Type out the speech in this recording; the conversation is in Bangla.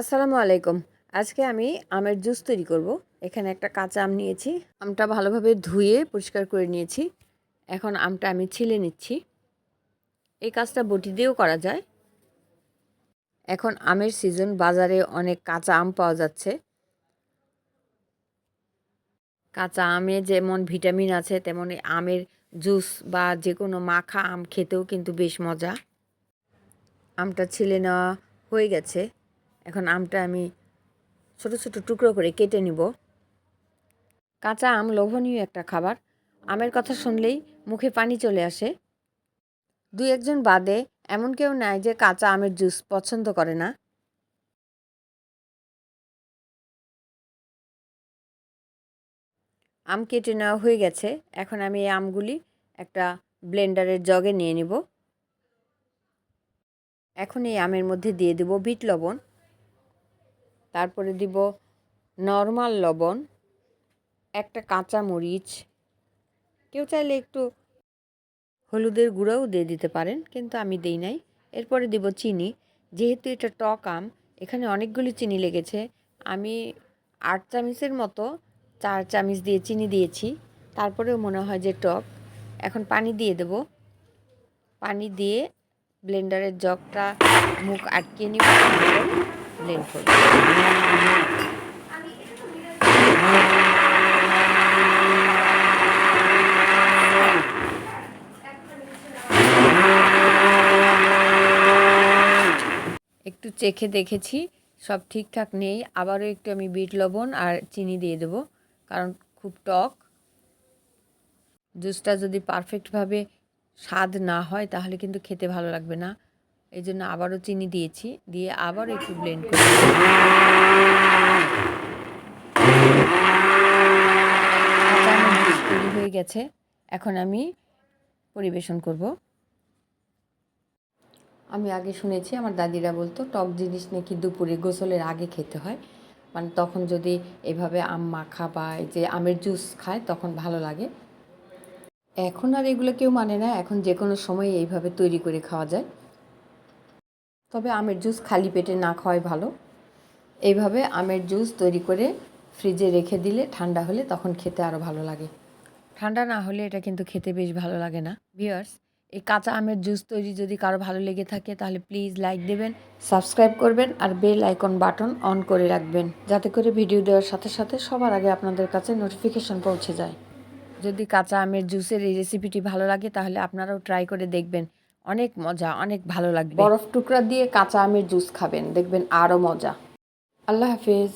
আসসালামু আলাইকুম। আজকে আমি আমের জুস তৈরি করব। এখানে একটা কাঁচা আম নিয়েছি। আমটা ভালোভাবে ধুয়ে পরিষ্কার করে নিয়েছি। এখন আমটা আমি ছিলে নিচ্ছি। এই কাজটা বটি দিয়েও করা যায়। এখন আমের সিজন, বাজারে অনেক কাঁচা আম পাওয়া যাচ্ছে। কাঁচা আমে যেমন ভিটামিন আছে, তেমন আমের জুস বা যে কোনো মাখা আম খেতেও কিন্তু বেশ মজা। আমটা ছিলে নেওয়া হয়ে গেছে। এখন আমটা আমি ছোট ছোট টুকরো করে কেটে নিব। কাঁচা আম লোভনীয় একটা খাবার। আমের কথা শুনলেই মুখে পানি চলে আসে। দুই একজন বাদে এমন কেউ নাই যে কাঁচা আমের জুস পছন্দ করে না। আম কেটে নেওয়া হয়ে গেছে। এখন আমি এই আমগুলি একটা ব্লেন্ডারের জগে নিয়ে নিব। এখন এই আমের মধ্যে দিয়ে দেব বিট লবণ। তারপরে দিব নর্মাল লবণ, একটা কাঁচা মরিচ কেউ চাইলে একটু হলুদের গুঁড়োও দিয়ে দিতে পারেন, কিন্তু আমি দেই নাই। এরপরে দিব চিনি, যেহেতু এটা টক আম, এখানে অনেকগুলি চিনি লেগেছে। আমি আট চামচের মতো, চার চামচ দিয়ে চিনি দিয়েছি। তারপরেও মনে হয় যে টক। এখন পানি দিয়ে দেব। পানি দিয়ে ব্লেন্ডারের জগটা মুখ আটকে নিব। ব্লেন্ড একটু চেখে দেখেছি, সব ঠিকঠাক নেই। আবারও একটু আমি বিট লবণ আর চিনি দিয়ে দেবো, কারণ খুব টক। জুসটা যদি পারফেক্টভাবে স্বাদ না হয়, তাহলে কিন্তু খেতে ভালো লাগবে না। এই জন্য আবারও চিনি দিয়েছি, দিয়ে আবার একটু ব্লেন্ড করে। তৈরি হয়ে গেছে, এখন আমি পরিবেশন করব। আমি আগে শুনেছি, আমার দাদিরা বলতো, টক জিনিস নাকি দুপুরে গোসলের আগে খেতে হয়। মানে তখন যদি এভাবে আম মাখা বা এই যে আমের জুস খায়, তখন ভালো লাগে। এখন আর এগুলো কেউ মানে না, এখন যে কোনো সময় এইভাবে তৈরি করে খাওয়া যায়। তবে আমের জুস খালি পেটে না খাওয়াই ভালো। এইভাবে আমের জুস তৈরি করে ফ্রিজে রেখে দিলে ঠান্ডা হলে তখন খেতে আরও ভালো লাগে। ঠান্ডা না হলে এটা কিন্তু খেতে বেশ ভালো লাগে না। ভিওয়ার্স এই কাঁচা আমের জুস তৈরি যদি কারও ভালো লেগে থাকে তাহলে প্লিজ লাইক দেবেন, সাবস্ক্রাইব করবেন আর বেল আইকন বাটন অন করে রাখবেন যাতে করে ভিডিও দেওয়ার সাথে সাথে সবার আগে আপনাদের কাছে নোটিফিকেশন পৌঁছে যায়। যদি কাঁচা আমের জুসের এই রেসিপিটি ভালো লাগে তাহলে আপনারাও ট্রাই করে দেখবেন। অনেক মজা, অনেক ভালো লাগবে। বরফ টুকরা দিয়ে কাঁচা আমের জুস খাবেন, দেখবেন আরও মজা। আল্লাহ হাফেজ।